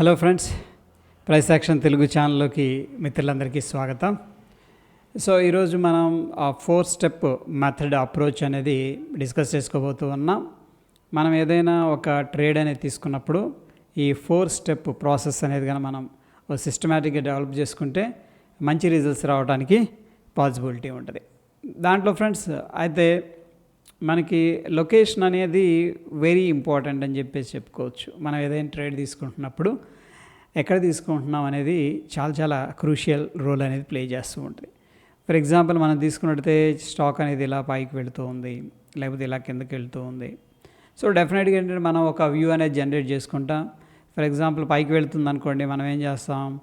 Hello friends price action Telugu ఛానల్లోకి మిత్రులందరికీ స్వాగతం. సో ఈరోజు మనం ఆ ఫోర్ స్టెప్ మెథడ్ అప్రోచ్ అనేది డిస్కస్ చేసుకోబోతూ ఉన్నాం. మనం ఏదైనా ఒక ట్రేడ్ అనేది తీసుకున్నప్పుడు ఈ ఫోర్ స్టెప్ ప్రాసెస్ అనేది కానీ మనం ఒక సిస్టమేటిక్గా డెవలప్ చేసుకుంటే మంచి రిజల్ట్స్ రావడానికి పాసిబిలిటీ ఉంటుంది. దాంట్లో ఫ్రెండ్స్ అయితే మనకి లొకేషన్ అనేది వెరీ ఇంపార్టెంట్ అని చెప్పేసి చెప్పుకోవచ్చు. మనం ఏదైనా ట్రేడ్ తీసుకుంటున్నప్పుడు ఎక్కడ తీసుకుంటున్నాం అనేది చాలా చాలా క్రూషియల్ రోల్ అనేది ప్లే చేస్తూ ఉంటుంది. ఫర్ ఎగ్జాంపుల్ మనం తీసుకున్నట్టయితే స్టాక్ అనేది ఇలా పైకి వెళుతూ ఉంది లేకపోతే ఇలా కిందకి వెళ్తూ ఉంది. సో డెఫినెట్గా ఏంటంటే మనం ఒక వ్యూ అనేది జనరేట్ చేసుకుంటాం. ఫర్ ఎగ్జాంపుల్ పైకి వెళుతుంది అనుకోండి మనం ఏం చేస్తాం?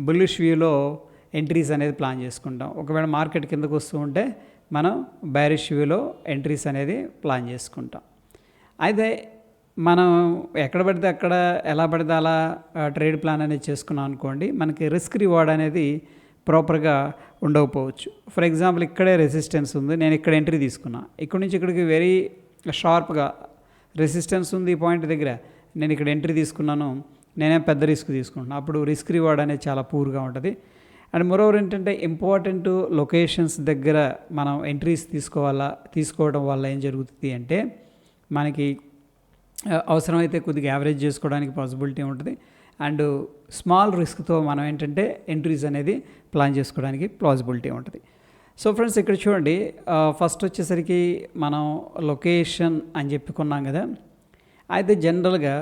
బుల్లిష్ వ్యూలో ఎంట్రీస్ అనేది ప్లాన్ చేసుకుంటాం. ఒకవేళ మార్కెట్ కిందకు వస్తూ ఉంటే మనం బ్యారిష్ వ్యూలో ఎంట్రీస్ అనేది ప్లాన్ చేసుకుంటాం. అయితే మనం ఎక్కడ పడితే అక్కడ ఎలా పడితే అలా ట్రేడ్ ప్లాన్ అనేది చేసుకున్నాం అనుకోండి మనకి రిస్క్ రివార్డ్ అనేది ప్రాపర్గా ఉండకపోవచ్చు. ఫర్ ఎగ్జాంపుల్ ఇక్కడే రెసిస్టెన్స్ ఉంది నేను ఇక్కడ ఎంట్రీ తీసుకున్నా. ఇక్కడ నుంచి ఇక్కడికి వెరీ షార్ప్గా రెసిస్టెన్స్ ఉంది ఈ పాయింట్ దగ్గర. నేను ఇక్కడ ఎంట్రీ తీసుకున్నాను నేనేం పెద్ద రిస్క్ తీసుకుంటున్నాను అప్పుడు రిస్క్ రివార్డ్ అనేది చాలా పూర్గా ఉంటుంది. అండ్ మరోవర్ ఏంటంటే ఇంపార్టెంట్ లొకేషన్స్ దగ్గర మనం ఎంట్రీస్ తీసుకోవాలా తీసుకోవడం వల్ల ఏం జరుగుతుంది అంటే మనకి అవసరమైతే కొద్దిగా యావరేజ్ చేసుకోవడానికి పాసిబిలిటీ ఉంటుంది. అండ్ స్మాల్ రిస్క్తో మనం ఏంటంటే ఎంట్రీస్ అనేది ప్లాన్ చేసుకోవడానికి పాసిబిలిటీ ఉంటుంది. సో ఫ్రెండ్స్ ఇక్కడ చూడండి ఫస్ట్ వచ్చేసరికి మనం లొకేషన్ అని చెప్పుకున్నాం కదా అయితే జనరల్గా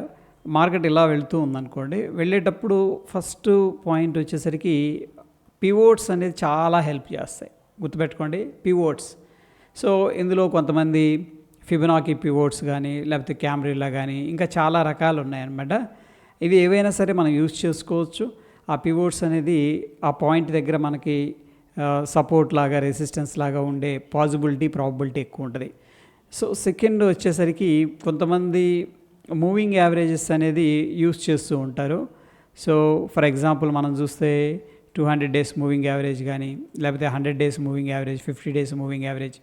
మార్కెట్ ఇలా వెళ్తూ ఉందనుకోండి వెళ్ళేటప్పుడు ఫస్ట్ పాయింట్ వచ్చేసరికి పివోట్స్ అనేది చాలా హెల్ప్ చేస్తాయి. గుర్తుపెట్టుకోండి పివోట్స్ సో ఇందులో కొంతమంది ఫిబనాకి పివోట్స్ కానీ లేకపోతే క్యామ్రిలా కానీ ఇంకా చాలా రకాలు ఉన్నాయన్నమాట. ఇవి ఏవైనా సరే మనం యూజ్ చేసుకోవచ్చు. ఆ పివోట్స్ అనేది ఆ పాయింట్ దగ్గర మనకి సపోర్ట్ లాగా రెసిస్టెన్స్ లాగా ఉండే పాజిబిలిటీ ప్రాబిలిటీ ఎక్కువ ఉంటుంది. సో సెకండ్ వచ్చేసరికి కొంతమంది మూవింగ్ యావరేజెస్ అనేది యూస్ చేస్తూ ఉంటారు. సో ఫర్ ఎగ్జాంపుల్ మనం చూస్తే two hundred days moving average కానీ లేకపోతే hundred days moving average fifty days moving average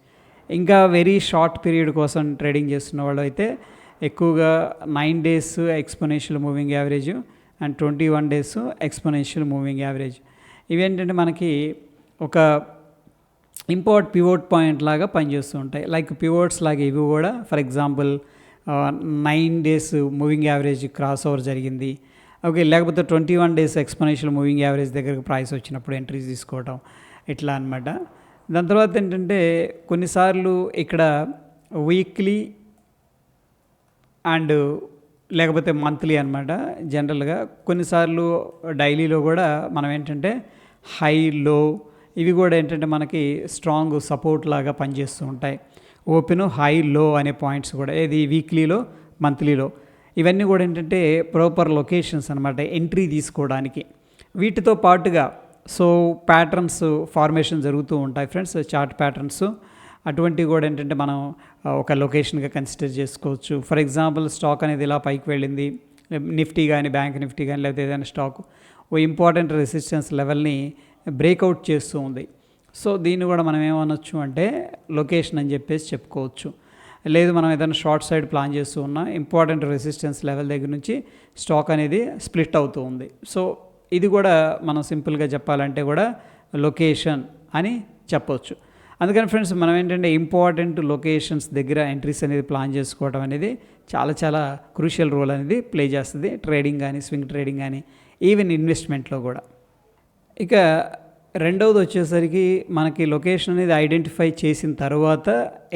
ఇంకా వెరీ షార్ట్ పీరియడ్ కోసం ట్రేడింగ్ చేస్తున్న వాళ్ళు అయితే ఎక్కువగా nine days exponential moving average and twenty one days exponential moving average ఇవేంటంటే మనకి ఒక ఇంపోర్ట్ పివోట్ పాయింట్ లాగా పనిచేస్తూ ఉంటాయి. లైక్ పివోట్స్ లాగా ఇవి కూడా for example nine days moving average cross over జరిగింది. ఓకే లేకపోతే twenty one days exponential moving average దగ్గరకు ప్రైస్ వచ్చినప్పుడు ఎంట్రీస్ తీసుకోవటం ఇట్లా అనమాట దాని తర్వాత ఏంటంటే కొన్నిసార్లు ఇక్కడ వీక్లీ అండ్ లేకపోతే మంత్లీ అనమాట జనరల్గా. కొన్నిసార్లు డైలీలో కూడా మనం ఏంటంటే హై లో ఇవి కూడా ఏంటంటే మనకి స్ట్రాంగ్ సపోర్ట్ లాగా పనిచేస్తూ ఉంటాయి. ఓపెన్ హై లో అనే పాయింట్స్ కూడా. ఏది వీక్లీలో మంత్లీలో. ఇవన్నీ కూడా ఏంటంటే ప్రాపర్ లొకేషన్స్ అనమాట ఎంట్రీ తీసుకోవడానికి. వీటితో పాటుగా సో ప్యాటర్న్స్ ఫార్మేషన్ జరుగుతూ ఉంటాయి ఫ్రెండ్స్ చార్ట్ ప్యాటర్న్స్ అటువంటివి కూడా ఏంటంటే మనం ఒక లొకేషన్గా కన్సిడర్ చేసుకోవచ్చు. ఫర్ ఎగ్జాంపుల్ స్టాక్ అనేది ఇలా పైకి వెళ్ళింది? నిఫ్టీ కానీ బ్యాంక్ నిఫ్టీ కానీ లేకపోతే ఏదైనా స్టాక్ ఓ ఇంపార్టెంట్ రెసిస్టెన్స్ లెవెల్ని బ్రేక్అవుట్ చేస్తూ ఉంది. సో దీన్ని కూడా మనం ఏమనొచ్చు అంటే లొకేషన్ అని చెప్పేసి చెప్పుకోవచ్చు. లేదు మనం ఏదైనా షార్ట్ సైడ్ ప్లాన్ చేస్తూ ఉన్నా ఇంపార్టెంట్ రెసిస్టెన్స్ లెవెల్ దగ్గర నుంచి స్టాక్ అనేది స్ప్లిట్ అవుతూ ఉంది. సో ఇది కూడా మనం సింపుల్గా చెప్పాలంటే కూడా లొకేషన్ అని చెప్పొచ్చు. అందుకని ఫ్రెండ్స్ మనం ఏంటంటే ఇంపార్టెంట్ లొకేషన్స్ దగ్గర ఎంట్రీస్ అనేది ప్లాన్ చేసుకోవడం అనేది చాలా చాలా క్రూషియల్ రోల్ అనేది ప్లే చేస్తుంది. ట్రేడింగ్ కానీ స్వింగ్ ట్రేడింగ్ కానీ ఈవెన్ ఇన్వెస్ట్మెంట్లో కూడా. ఇక రెండవది వచ్చేసరికి మనకి లొకేషన్ అనేది ఐడెంటిఫై చేసిన తర్వాత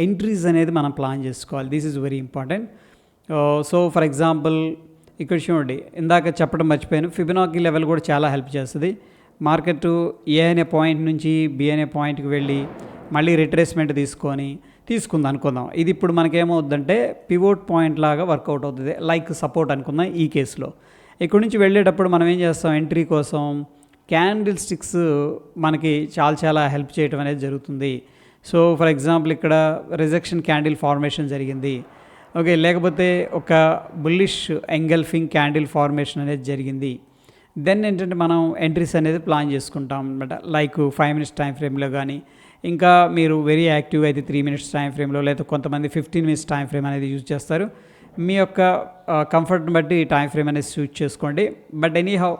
ఎంట్రీస్ అనేది మనం ప్లాన్ చేసుకోవాలి. This is very important so for example ఇక్కడ చూడండి ఇందాక చెప్పడం మర్చిపోయాను. ఫిబినాకి లెవెల్ కూడా చాలా హెల్ప్ చేస్తుంది. మార్కెట్ ఏ అనే పాయింట్ నుంచి బి అనే పాయింట్కి వెళ్ళి మళ్ళీ రిట్రేస్మెంట్ తీసుకొని తీసుకుందాం అనుకుందాం. ఇది ఇప్పుడు మనకేమవుద్దంటే పివోట్ పాయింట్ లాగా వర్కౌట్ అవుతుంది. లైక్ సపోర్ట్ అనుకుందాం ఈ కేసులో ఇక్కడ నుంచి వెళ్ళేటప్పుడు మనం ఏం చేస్తాం? ఎంట్రీ కోసం క్యాండిల్ స్టిక్స్ మనకి చాలా చాలా హెల్ప్ చేయడం అనేది జరుగుతుంది. సో ఫర్ ఎగ్జాంపుల్ ఇక్కడ రిజెక్షన్ క్యాండిల్ ఫార్మేషన్ జరిగింది. ఓకే లేకపోతే ఒక బుల్లిష్ ఎంగల్ఫింగ్ క్యాండిల్ ఫార్మేషన్ అనేది జరిగింది. దెన్ ఏంటంటే మనం ఎంట్రీస్ అనేది ప్లాన్ చేసుకుంటాం అనమాట లైక్ ఫైవ్ మినిట్స్ టైం ఫ్రేమ్లో కానీ ఇంకా మీరు వెరీ యాక్టివ్ అయితే త్రీ మినిట్స్ టైం ఫ్రేమ్లో లేదా కొంతమంది ఫిఫ్టీన్ మినిట్స్ టైం ఫ్రేమ్ అనేది యూజ్ చేస్తారు. మీ యొక్క కంఫర్ట్ని బట్టి టైం ఫ్రేమ్ అనేది చూస్ చేసుకోండి. బట్ ఎనీ హౌ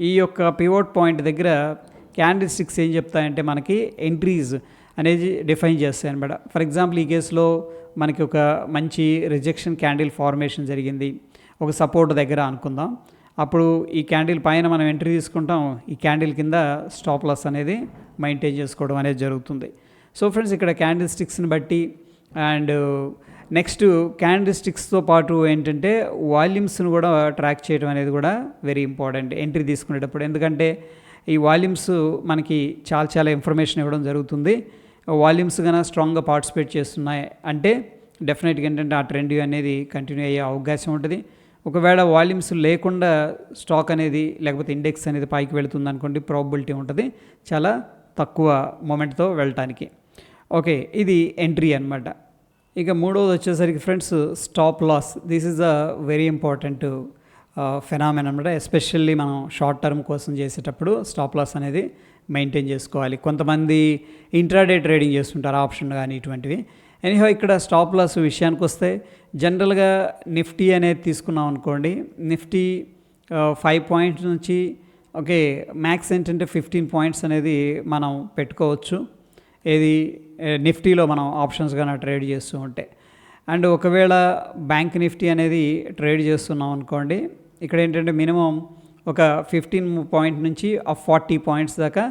ఈ యొక్క పివోట్ పాయింట్ దగ్గర క్యాండిల్ స్టిక్స్ ఏం చెప్తాయంటే మనకి ఎంట్రీస్ అనేది డిఫైన్ చేస్తాయి అనమాట ఫర్ ఎగ్జాంపుల్ ఈ కేసులో మనకి ఒక మంచి రిజెక్షన్ క్యాండిల్ ఫార్మేషన్ జరిగింది. ఒక సపోర్ట్ దగ్గర అనుకుందాం. అప్పుడు ఈ క్యాండిల్ పైన మనం ఎంట్రీ తీసుకుంటాం. ఈ క్యాండిల్ కింద స్టాప్ లాస్ అనేది మెయింటైన్ చేసుకోవడం అనేది జరుగుతుంది. సో ఫ్రెండ్స్ ఇక్కడ క్యాండిల్ స్టిక్స్ని బట్టి అండ్ నెక్స్ట్ క్యాండిల్ స్టిక్స్తో పాటు ఏంటంటే వాల్యూమ్స్ను కూడా ట్రాక్ చేయడం అనేది కూడా వెరీ ఇంపార్టెంట్ ఎంట్రీ తీసుకునేటప్పుడు. ఎందుకంటే ఈ వాల్యూమ్స్ మనకి చాలా చాలా ఇన్ఫర్మేషన్ ఇవ్వడం జరుగుతుంది. వాల్యూమ్స్ కన్నా స్ట్రాంగ్గా పార్టిసిపేట్ చేస్తున్నాయి అంటే డెఫినెట్గా ఏంటంటే ఆ ట్రెండ్ అనేది కంటిన్యూ అయ్యే అవకాశం ఉంటుంది. ఒకవేళ వాల్యూమ్స్ లేకుండా స్టాక్ అనేది లేకపోతే ఇండెక్స్ అనేది పైకి వెళుతుంది అనుకోండి ప్రాబిలిటీ ఉంటుంది చాలా తక్కువ మూమెంట్తో వెళ్ళటానికి. ఓకే ఇది ఎంట్రీ అనమాట ఇక మూడవది వచ్చేసరికి friends stop loss this is a very important phenomenon అనమాట ఎస్పెషల్లీ మనం షార్ట్ టర్మ్ కోసం చేసేటప్పుడు స్టాప్ లాస్ అనేది మెయింటైన్ చేసుకోవాలి. కొంతమంది ఇంట్రాడే ట్రేడింగ్ చేస్తుంటారు ఆప్షన్ కానీ ఇటువంటివి. ఎనీహో ఇక్కడ స్టాప్ లాస్ విషయానికి వస్తే జనరల్గా నిఫ్టీ అనేది తీసుకున్నాం అనుకోండి. నిఫ్టీ ఫైవ్ పాయింట్స్ నుంచి ఓకే మ్యాక్స్ ఏంటంటే ఫిఫ్టీన్ పాయింట్స్ అనేది మనం పెట్టుకోవచ్చు. ఏది? నిఫ్టీలో మనం ఆప్షన్స్ కానీ ట్రేడ్ చేస్తూ ఉంటే. అండ్ ఒకవేళ బ్యాంక్ నిఫ్టీ అనేది ట్రేడ్ చేస్తున్నాం అనుకోండి ఇక్కడ ఏంటంటే మినిమం ఒక ఫిఫ్టీన్ పాయింట్ నుంచి ఆ ఫార్టీ పాయింట్స్ దాకా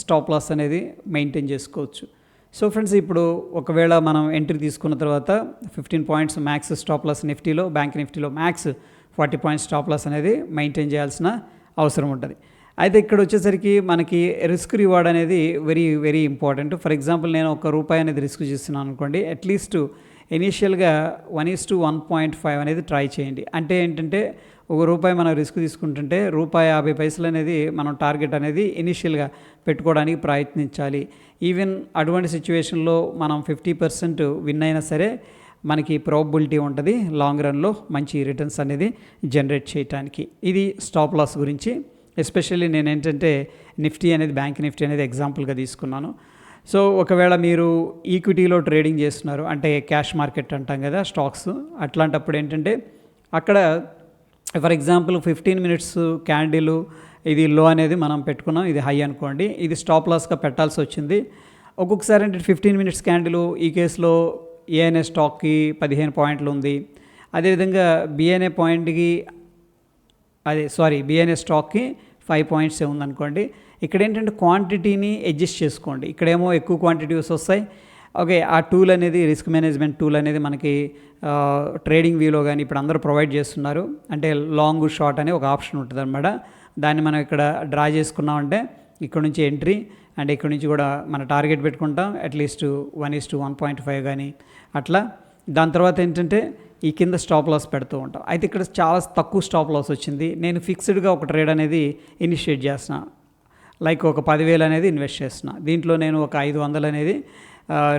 స్టాప్ లాస్ అనేది మెయింటైన్ చేసుకోవచ్చు. సో ఫ్రెండ్స్ ఇప్పుడు ఒకవేళ మనం ఎంట్రీ తీసుకున్న తర్వాత fifteen points max stop loss నిఫ్టీలో బ్యాంక్ నిఫ్టీలో max forty points stop loss అనేది మెయింటైన్ చేయాల్సిన అవసరం ఉంటుంది. అయితే ఇక్కడ వచ్చేసరికి మనకి రిస్క్ రివార్డ్ అనేది very very important for example నేను ఒక రూపాయి అనేది రిస్క్ చేస్తున్నాను అనుకోండి అట్లీస్ట్ ఇనీషియల్గా one is to one point five అనేది ట్రై చేయండి. అంటే ఏంటంటే ఒక రూపాయి మనం రిస్క్ తీసుకుంటుంటే రూపాయి యాభై పైసలు అనేది మనం టార్గెట్ అనేది ఇనిషియల్గా పెట్టుకోవడానికి ప్రయత్నించాలి. ఈవెన్ అటువంటి సిచ్యువేషన్లో మనం ఫిఫ్టీ పర్సెంట్ విన్ అయినా సరే మనకి ప్రాబిలిటీ ఉంటుంది లాంగ్ రన్లో మంచి రిటర్న్స్ అనేది జనరేట్ చేయడానికి ఇది స్టాప్ లాస్ గురించి. ఎస్పెషల్లీ నేను ఏంటంటే నిఫ్టీ అనేది బ్యాంక్ నిఫ్టీ అనేది ఎగ్జాంపుల్గా తీసుకున్నాను. సో ఒకవేళ మీరు ఈక్విటీలో ట్రేడింగ్ చేస్తున్నారు అంటే క్యాష్ మార్కెట్ అంటాం కదా స్టాక్స్ అట్లాంటప్పుడు ఏంటంటే అక్కడ for example fifteen minutes candle ఇది లో అనేది మనం పెట్టుకున్నాం ఇది హై అనుకోండి ఇది స్టాప్ లాస్గా పెట్టాల్సి వచ్చింది. ఒక్కొక్కసారి అంటే ఫిఫ్టీన్ మినిట్స్ క్యాండిల్ ఈ కేసులో ఏఎన్ఏ స్టాక్కి పదిహేను పాయింట్లు ఉంది. అదేవిధంగా బిఎన్ఏ పాయింట్కి అదే సారీ బిఎన్ఏ స్టాక్కి ఫైవ్ పాయింట్స్ ఉందనుకోండి. ఇక్కడ ఏంటంటే క్వాంటిటీని అడ్జస్ట్ చేసుకోండి. ఇక్కడేమో ఎక్కువ క్వాంటిటీస్ వస్తాయి. ఓకే ఆ టూల్ అనేది రిస్క్ మేనేజ్మెంట్ టూల్ అనేది మనకి ట్రేడింగ్ వ్యూలో కానీ ఇప్పుడు అందరూ ప్రొవైడ్ చేస్తున్నారు. అంటే లాంగ్ షార్ట్ అనే ఒక ఆప్షన్ ఉంటుంది అనమాట దాన్ని మనం ఇక్కడ డ్రా చేసుకున్నామంటే ఇక్కడ నుంచి ఎంట్రీ అండ్ ఇక్కడ నుంచి కూడా మన టార్గెట్ పెట్టుకుంటాం. At least one is to one point five కానీ అట్లా. దాని తర్వాత ఏంటంటే ఈ కింద స్టాప్ లాస్ పెడుతూ ఉంటాం. అయితే ఇక్కడ చాలా తక్కువ స్టాప్ లాస్ వచ్చింది. నేను ఫిక్స్డ్గా ఒక ట్రేడ్ అనేది ఇనిషియేట్ చేస్తున్నా. లైక్ ఒక పదివేలు అనేది ఇన్వెస్ట్ చేస్తున్నా. దీంట్లో నేను ఒక ఐదు వందలు అనేది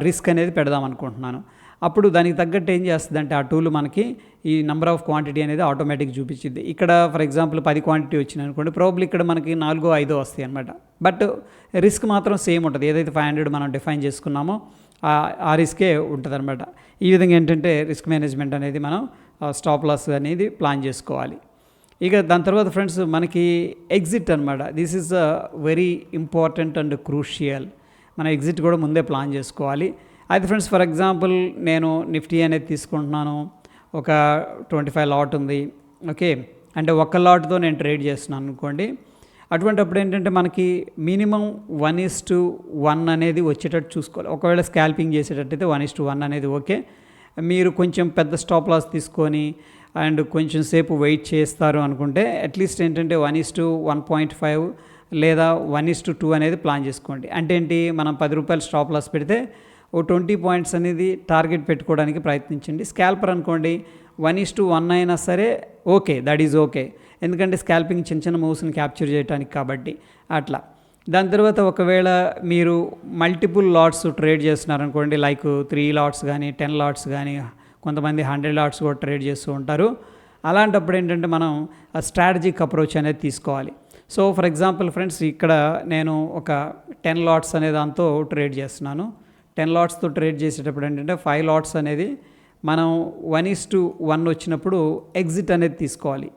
రిస్క్ అనేది పెడదాం అనుకుంటున్నాను. అప్పుడు దానికి తగ్గట్టు ఏం చేస్తుంది అంటే ఆ టూల్ మనకి ఈ నెంబర్ ఆఫ్ క్వాంటిటీ అనేది ఆటోమేటిక్ చూపించింది. ఇక్కడ ఫర్ ఎగ్జాంపుల్ పది క్వాంటిటీ వచ్చింది అనుకోండి ప్రాబ్లీ ఇక్కడ మనకి నాలుగో ఐదో వస్తాయి అనమాట బట్ రిస్క్ మాత్రం సేమ్ ఉంటుంది. ఏదైతే ఫైవ్ హండ్రెడ్ మనం డిఫైన్ చేసుకున్నామో ఆ- ఆ రిస్కే ఉంటుంది అనమాట ఈ విధంగా ఏంటంటే రిస్క్ మేనేజ్మెంట్ అనేది మనం స్టాప్ లాస్ అనేది ప్లాన్ చేసుకోవాలి. ఇక దాని తర్వాత ఫ్రెండ్స్ మనకి ఎగ్జిట్ అనమాట this is a very important and crucial మన ఎగ్జిట్ కూడా ముందే ప్లాన్ చేసుకోవాలి. అయితే ఫ్రెండ్స్ ఫర్ ఎగ్జాంపుల్ నేను నిఫ్టీ అనేది తీసుకుంటున్నాను. ఒక ట్వంటీ ఫైవ్ లాట్ ఉంది. ఓకే. అంటే ఒక్క లాట్తో నేను ట్రేడ్ చేస్తున్నాను అనుకోండి. అటువంటిప్పుడు ఏంటంటే మనకి minimum one is to one అనేది వచ్చేటట్టు చూసుకోవాలి. ఒకవేళ స్కాల్పింగ్ చేసేటట్టయితే వన్ ఇస్ టు వన్ అనేది ఓకే. మీరు కొంచెం పెద్ద స్టాప్ లాస్ తీసుకొని అండ్ కొంచెం సేపు వెయిట్ చేస్తారు అనుకుంటే అట్లీస్ట్ ఏంటంటే one is to one point five లేదా వన్ ఇస్ టు టూ అనేది ప్లాన్ చేసుకోండి. అంటే ఏంటి? మనం పది రూపాయలు స్టాప్ లాస్ పెడితే ఓ ట్వంటీ పాయింట్స్ అనేది టార్గెట్ పెట్టుకోవడానికి ప్రయత్నించండి. స్కాల్పర్ అనుకోండి వన్ ఈస్ టు వన్ అయినా సరే ఓకే దట్ ఈజ్ ఓకే. ఎందుకంటే స్కాల్పింగ్ చిన్న చిన్న మూవ్స్ని క్యాప్చర్ చేయడానికి కాబట్టి అట్లా. దాని తర్వాత ఒకవేళ మీరు మల్టిపుల్ లాట్స్ ట్రేడ్ చేస్తున్నారనుకోండి లైక్ త్రీ లాట్స్ కానీ టెన్ లాట్స్ కానీ కొంతమంది హండ్రెడ్ లాట్స్ కూడా ట్రేడ్ చేస్తూ ఉంటారు. అలాంటప్పుడు ఏంటంటే మనం స్ట్రాటజిక్ అప్రోచ్ అనేది తీసుకోవాలి. సో ఫర్ ఎగ్జాంపుల్ ఫ్రెండ్స్ ఇక్కడ నేను ఒక టెన్ లాట్స్ అనే దాంతో ట్రేడ్ చేస్తున్నాను. టెన్ లాట్స్తో ట్రేడ్ చేసేటప్పుడు ఏంటంటే ఫైవ్ లాట్స్ అనేది మనం వన్ ఈస్ టు వన్ వచ్చినప్పుడు ఎగ్జిట్ అనేది తీసుకోవాలి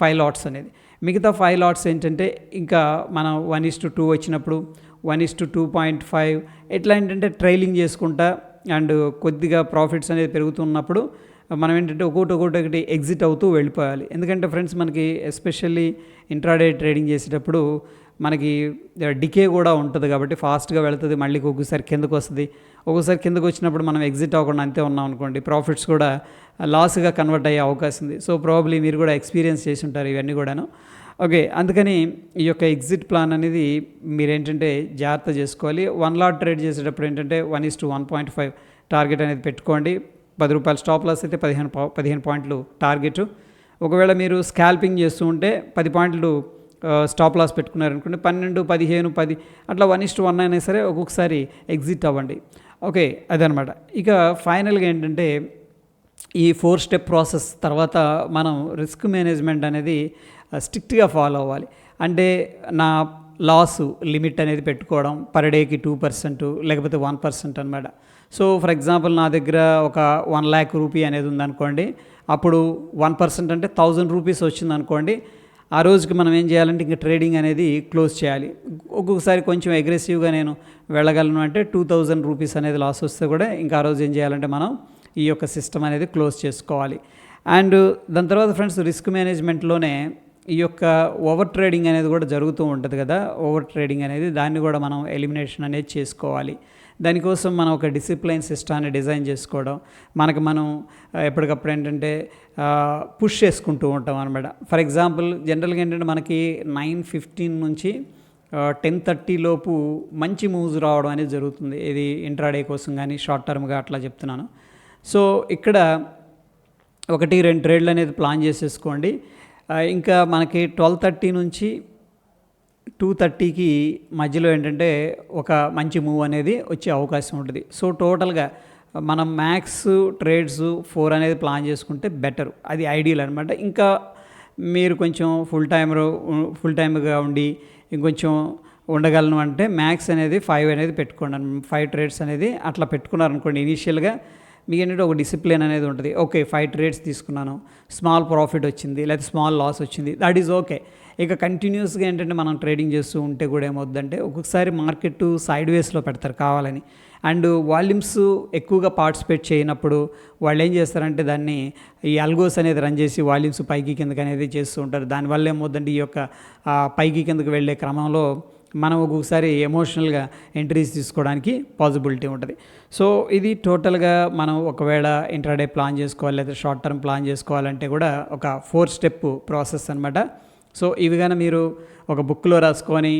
ఫైవ్ లాట్స్ అనేది. మిగతా ఫైవ్ లాట్స్ ఏంటంటే ఇంకా మనం వన్ ఈస్ టు టూ వచ్చినప్పుడు one is to two point five ఎట్లా ఏంటంటే ట్రైలింగ్ చేసుకుంటా అండ్ కొద్దిగా ప్రాఫిట్స్ అనేది పెరుగుతున్నప్పుడు మనం ఏంటంటే ఒకటి ఒకటి ఒకటి ఎగ్జిట్ అవుతూ వెళ్ళిపోవాలి. ఎందుకంటే ఫ్రెండ్స్ మనకి ఎస్పెషల్లీ ఇంట్రాడే ట్రేడింగ్ చేసేటప్పుడు మనకి డికే కూడా ఉంటుంది కాబట్టి ఫాస్ట్గా వెళుతుంది మళ్ళీ ఒక్కొక్కసారి కిందకు వస్తుంది. ఒక్కోసారి కిందకు వచ్చినప్పుడు మనం ఎగ్జిట్ అవ్వకుండా అంతే ఉన్నాం అనుకోండి ప్రాఫిట్స్ కూడా లాస్గా కన్వర్ట్ అయ్యే అవకాశం ఉంది. సో ప్రాబ్లీ మీరు కూడా ఎక్స్పీరియన్స్ చేసి ఉంటారు ఇవన్నీ కూడాను. ఓకే అందుకని ఈ యొక్క ఎగ్జిట్ ప్లాన్ అనేది మీరేంటంటే జాగ్రత్త చేసుకోవాలి. వన్ లాట్ ట్రేడ్ చేసేటప్పుడు ఏంటంటే one is to one point five target అనేది పెట్టుకోండి. పది రూపాయలు స్టాప్ లాస్ అయితే పదిహేను పదిహేను పాయింట్లు టార్గెట్ ఒకవేళ మీరు స్కాల్పింగ్ చేస్తూ ఉంటే పది పాయింట్లు స్టాప్ లాస్ పెట్టుకున్నారనుకోండి పన్నెండు పదిహేను పది అట్లా వన్ ఇస్ట్ వన్ అయినా సరే ఒక్కొక్కసారి ఎగ్జిట్ అవ్వండి. ఓకే అదనమాట. ఇక ఫైనల్గా ఏంటంటే ఈ ఫోర్ స్టెప్ ప్రాసెస్ తర్వాత మనం రిస్క్ మేనేజ్మెంట్ అనేది స్ట్రిక్ట్గా ఫాలో అవ్వాలి. అంటే నా లాస్ లిమిట్ అనేది పెట్టుకోవడం పర్ డేకి టూ పర్సెంట్ లేకపోతే వన్ పర్సెంట్ అనమాట సో ఫర్ ఎగ్జాంపుల్ నా దగ్గర ఒక వన్ ల్యాక్ రూపీ అనేది ఉందనుకోండి అప్పుడు వన్ పర్సెంట్ అంటే థౌజండ్ రూపీస్ వచ్చిందనుకోండి ఆ రోజుకి మనం ఏం చేయాలంటే ఇంకా ట్రేడింగ్ అనేది క్లోజ్ చేయాలి. ఒక్కొక్కసారి కొంచెం అగ్రెసివ్గా నేను వెళ్ళగలను అంటే టూ థౌజండ్ రూపీస్ అనేది లాస్ వస్తే కూడా ఇంకా ఆ రోజు ఏం చేయాలంటే మనం ఈ యొక్క సిస్టమ్ అనేది క్లోజ్ చేసుకోవాలి. అండ్ దాని తర్వాత ఫ్రెండ్స్ రిస్క్ మేనేజ్మెంట్లోనే ఈ యొక్క ఓవర్ ట్రేడింగ్ అనేది కూడా జరుగుతూ ఉంటుంది కదా. ఓవర్ ట్రేడింగ్ అనేది దాన్ని కూడా మనం ఎలిమినేషన్ అనేది చేసుకోవాలి. దానికోసం మనం ఒక డిసిప్లైన్ సిస్టాన్ని డిజైన్ చేసుకోవడం మనకు మనం ఎప్పటికప్పుడు ఏంటంటే పుష్ చేసుకుంటూ ఉంటాం అనమాట ఫర్ ఎగ్జాంపుల్ జనరల్గా ఏంటంటే మనకి నైన్ ఫిఫ్టీన్ నుంచి టెన్ థర్టీ లోపు మంచి మూవ్స్ రావడం అనేది జరుగుతుంది. ఇది ఇంట్రాడే కోసం కానీ షార్ట్ టర్మ్గా అట్లా చెప్తున్నాను. సో ఇక్కడ ఒకటి రెండు ట్రేడ్లు అనేది ప్లాన్ చేసేసుకోండి. ఇంకా మనకి ట్వెల్వ్ థర్టీ నుంచి టూ థర్టీకి మధ్యలో ఏంటంటే ఒక మంచి మూవ్ అనేది వచ్చే అవకాశం ఉంటుంది. సో టోటల్గా మనం మ్యాక్స్ ట్రేడ్స్ ఫోర్ అనేది ప్లాన్ చేసుకుంటే బెటర్. అది ఐడియల్ అనమాట ఇంకా మీరు కొంచెం ఫుల్ టైమర్ ఫుల్ టైమ్గా ఉండి ఇంకొంచెం ఉండగలను అంటే మ్యాక్స్ అనేది ఫైవ్ అనేది పెట్టుకోండి. ఫైవ్ ట్రేడ్స్ అనేది అట్లా పెట్టుకున్నారనుకోండి ఇనీషియల్గా మీకు ఏంటంటే ఒక డిసిప్లిన్ అనేది ఉంటుంది. ఓకే ఫైవ్ ట్రేడ్స్ తీసుకున్నాను. స్మాల్ ప్రాఫిట్ వచ్చింది లేకపోతే స్మాల్ లాస్ వచ్చింది. That is okay. ఇక కంటిన్యూస్గా ఏంటంటే మనం ట్రేడింగ్ చేస్తూ ఉంటే కూడా ఏమవుద్దంటే ఒక్కొక్కసారి మార్కెట్ సైడ్ వేస్లో పెడతారు కావాలని. అండ్ వాల్యూమ్స్ ఎక్కువగా పార్టిసిపేట్ చేయనప్పుడు వాళ్ళు ఏం చేస్తారంటే దాన్ని ఈ అల్గోస్ అనేది రన్ చేసి వాల్యూమ్స్ పైకి కిందకి అనేది చేస్తూ ఉంటారు. దానివల్ల ఏమవుద్దంటే ఈ యొక్క పైకి కిందకి వెళ్ళే క్రమంలో మనం ఒక్కొక్కసారి ఎమోషనల్గా ఎంట్రీస్ తీసుకోవడానికి పాసిబిలిటీ ఉంటుంది. సో ఇది టోటల్గా మనం ఒకవేళ ఇంట్రాడే ప్లాన్ చేసుకోవాలి లేదా షార్ట్ టర్మ్ ప్లాన్ చేసుకోవాలంటే కూడా ఒక ఫోర్ స్టెప్ ప్రాసెస్ అనమాట సో ఇవి కానీ మీరు ఒక బుక్లో రాసుకొని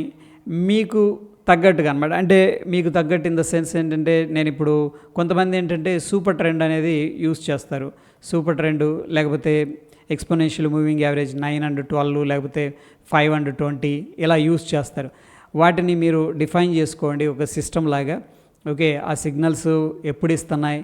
మీకు తగ్గట్టుగా అనమాట అంటే మీకు తగ్గట్టు ఇన్ ద సెన్స్ ఏంటంటే నేను ఇప్పుడు కొంతమంది ఏంటంటే సూపర్ ట్రెండ్ అనేది యూస్ చేస్తారు. సూపర్ ట్రెండ్ లేకపోతే exponential moving average nine and twelve లేకపోతే ఫైవ్ అండ్ ట్వంటీ ఇలా యూస్ చేస్తారు. వాటిని మీరు డిఫైన్ చేసుకోండి ఒక సిస్టమ్ లాగా. ఓకే ఆ సిగ్నల్స్ ఎప్పుడు ఇస్తున్నాయి?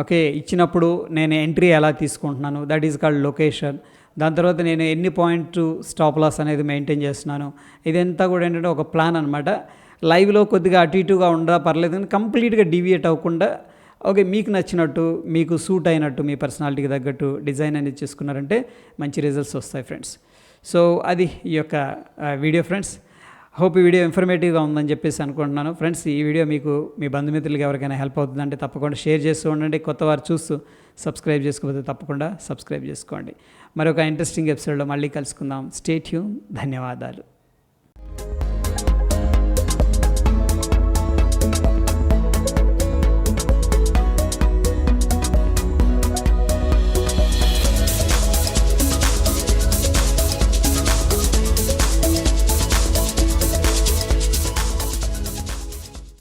ఓకే ఇచ్చినప్పుడు నేను ఎంట్రీ ఎలా తీసుకుంటున్నాను? That is called location. దాని తర్వాత నేను ఎన్ని పాయింట్ స్టాప్ లాస్ అనేది మెయింటైన్ చేస్తున్నాను. ఇదంతా కూడా ఏంటంటే ఒక ప్లాన్ అనమాట లైవ్లో కొద్దిగా అటు ఇటుగా ఉండా పర్లేదు కానీ కంప్లీట్గా డివియేట్ అవ్వకుండా ఓకే మీకు నచ్చినట్టు మీకు సూట్ అయినట్టు మీ పర్సనాలిటీకి తగ్గట్టు డిజైన్ అనేది చేసుకున్నారంటే మంచి రిజల్ట్స్ వస్తాయి ఫ్రెండ్స్. సో అది ఈ యొక్క వీడియో ఫ్రెండ్స్. హోప్ ఈ వీడియో ఇన్ఫర్మేటివ్గా ఉందని చెప్పేసి అనుకుంటున్నాను. ఫ్రెండ్స్ ఈ వీడియో మీకు మీ బంధుమిత్రులకి ఎవరికైనా హెల్ప్ అవుతుందంటే తప్పకుండా షేర్ చేస్తూ ఉండండి. కొత్త వారు చూస్తూ సబ్స్క్రైబ్ చేసుకోకపోతే తప్పకుండా సబ్స్క్రైబ్ చేసుకోండి. మరొక ఇంట్రెస్టింగ్ ఎపిసోడ్లో మళ్ళీ కలుసుకుందాం. స్టేట్యూ ధన్యవాదాలు.